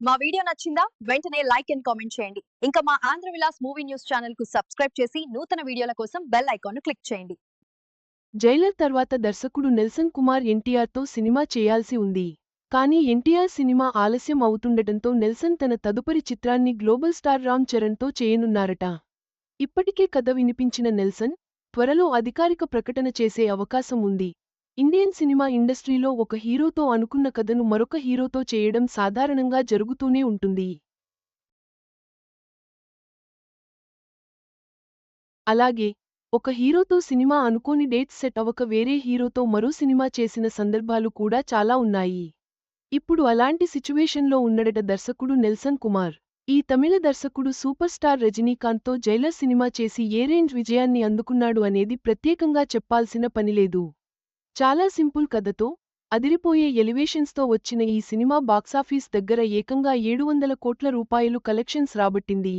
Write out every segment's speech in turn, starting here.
మా వీడియో నచ్చిందా? వెంటనే లైక్ అండ్ కామెంట్ చేయండి. ఇంకా మా ఆంధ్ర విలాస్ మూవీ న్యూస్ ఛానల్కు సబ్స్క్రైబ్ చేసి నూతన వీడియోల కోసం బెల్ ఐకాన్ను క్లిక్ చేయండి. జైలర్ తర్వాత దర్శకుడు నెల్సన్ కుమార్ ఎన్టీఆర్తో సినిమా చేయాల్సి ఉంది. కానీ ఎన్టీఆర్ సినిమా ఆలస్యం అవుతుండటంతో నెల్సన్ తన తదుపరి చిత్రాన్ని గ్లోబల్ స్టార్ రామ్ చరణ్తో చేయనున్నారట. ఇప్పటికే కథ వినిపించిన నెల్సన్ త్వరలో అధికారిక ప్రకటన చేసే అవకాశం ఉంది. ఇండియన్ సినిమా ఇండస్ట్రీలో ఒక హీరోతో అనుకున్న కథను మరొక హీరోతో చేయడం సాధారణంగా జరుగుతూనే ఉంటుంది. అలాగే ఒక హీరోతో సినిమా అనుకోని డేట్ సెట్ అవ్వక వేరే హీరోతో మరో సినిమా చేసిన సందర్భాలు కూడా చాలా ఉన్నాయి. ఇప్పుడు అలాంటి సిచ్యువేషన్లో ఉన్నడట దర్శకుడు నెల్సన్ కుమార్. ఈ తమిళ దర్శకుడు సూపర్ స్టార్ రజనీకాంత్తో జైలర్ సినిమా చేసి ఏ రేంజ్ విజయాన్ని అందుకున్నాడు అనేది ప్రత్యేకంగా చెప్పాల్సిన పనిలేదు చాలా సింపుల్ కథతో అదిరిపోయే ఎలివేషన్స్తో వచ్చిన ఈ సినిమా బాక్సాఫీస్ దగ్గర ఏకంగా ఏడు వందల కోట్ల రూపాయలు కలెక్షన్స్ రాబట్టింది.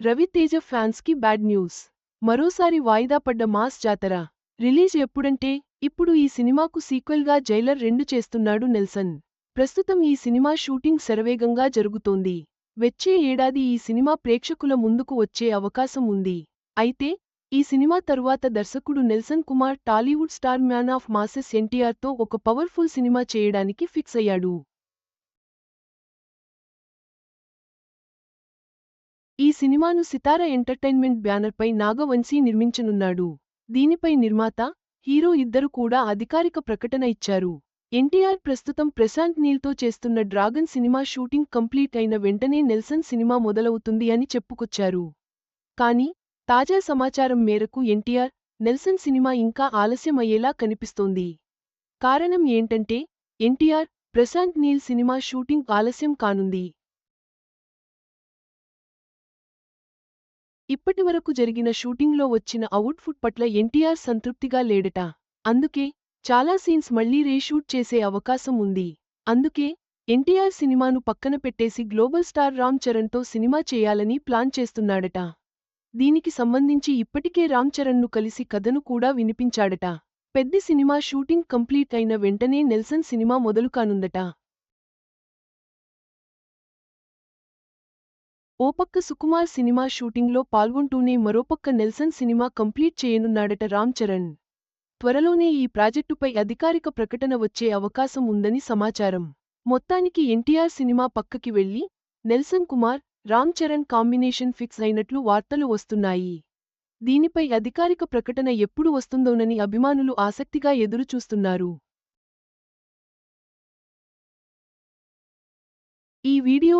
రవితేజ ఫ్యాన్స్కి బ్యాడ్ న్యూస్. మరోసారి వాయిదా పడ్డ మాస్ జాతర. రిలీజ్ ఎప్పుడంటే ఇప్పుడు ఈ సినిమాకు సీక్వెల్గా జైలర్ రెండు చేస్తున్నాడు నెల్సన్. ప్రస్తుతం ఈ సినిమా షూటింగ్ శరవేగంగా జరుగుతోంది. వచ్చే ఏడాది ఈ సినిమా ప్రేక్షకుల ముందుకు వచ్చే అవకాశం ఉంది. అయితే ఈ సినిమా తరువాత దర్శకుడు Nelson Kumar Tollywood star man of masses ఎన్టీఆర్తో ఒక పవర్ఫుల్ సినిమా చేయడానికి ఫిక్స్ అయ్యాడు. ఈ సినిమాను సితార ఎంటర్టైన్మెంట్ బ్యానర్పై నాగవంశీ నిర్మించనున్నాడు. దీనిపై నిర్మాత హీరో ఇద్దరు కూడా అధికారిక ప్రకటన ఇచ్చారు. ఎన్టీఆర్ ప్రస్తుతం ప్రశాంత్ నీల్తో చేస్తున్న డ్రాగన్ సినిమా షూటింగ్ కంప్లీట్ అయిన వెంటనే నెల్సన్ సినిమా మొదలవుతుంది అని చెప్పుకొచ్చారు. కానీ తాజా సమాచారం మేరకు ఎన్టీఆర్ నెల్సన్ సినిమా ఇంకా ఆలస్యం అయ్యేలా కనిపిస్తోంది. కారణం ఏంటంటే NTR Prashanth Neel cinema shooting ఆలస్యం కానుంది. ఇప్పటివరకు జరిగిన షూటింగ్లో వచ్చిన అవుట్ఫుట్ పట్ల ఎన్టీఆర్ సంతృప్తిగా లేడట. అందుకే చాలా సీన్స్ మళ్ళీ రీషూట్ చేసే అవకాశం ఉంది. అందుకే ఎన్టీఆర్ సినిమాను పక్కన పెట్టేసి గ్లోబల్ స్టార్ రామ్ చరణ్తో సినిమా చేయాలని ప్లాన్ చేస్తున్నాడట. దీనికి సంబంధించి ఇప్పటికే రామ్ చరణ్ను కలిసి కథను కూడా వినిపించాడట. పెద్ద సినిమా షూటింగ్ కంప్లీట్ అయిన వెంటనే నెల్సన్ సినిమా మొదలు కానుందట. ఓ పక్క సుకుమార్ సినిమా షూటింగ్లో పాల్గొంటూనే మరోపక్క నెల్సన్ సినిమా కంప్లీట్ చేయనున్నాడట రామ్ చరణ్. త్వరలోనే ఈ ప్రాజెక్టుపై అధికారిక ప్రకటన వచ్చే అవకాశం ఉందని సమాచారం. మొత్తానికి ఎన్టీఆర్ సినిమా పక్కకి వెళ్ళి నెల్సన్ కుమార్ రామ్ చరణ్ కాంబినేషన్ ఫిక్స్ అయినట్లు వార్తలు వస్తున్నాయి. దీనిపై అధికారిక ప్రకటన ఎప్పుడు వస్తుందోనని అభిమానులు ఆసక్తిగా ఎదురుచూస్తున్నారు. ఈ వీడియో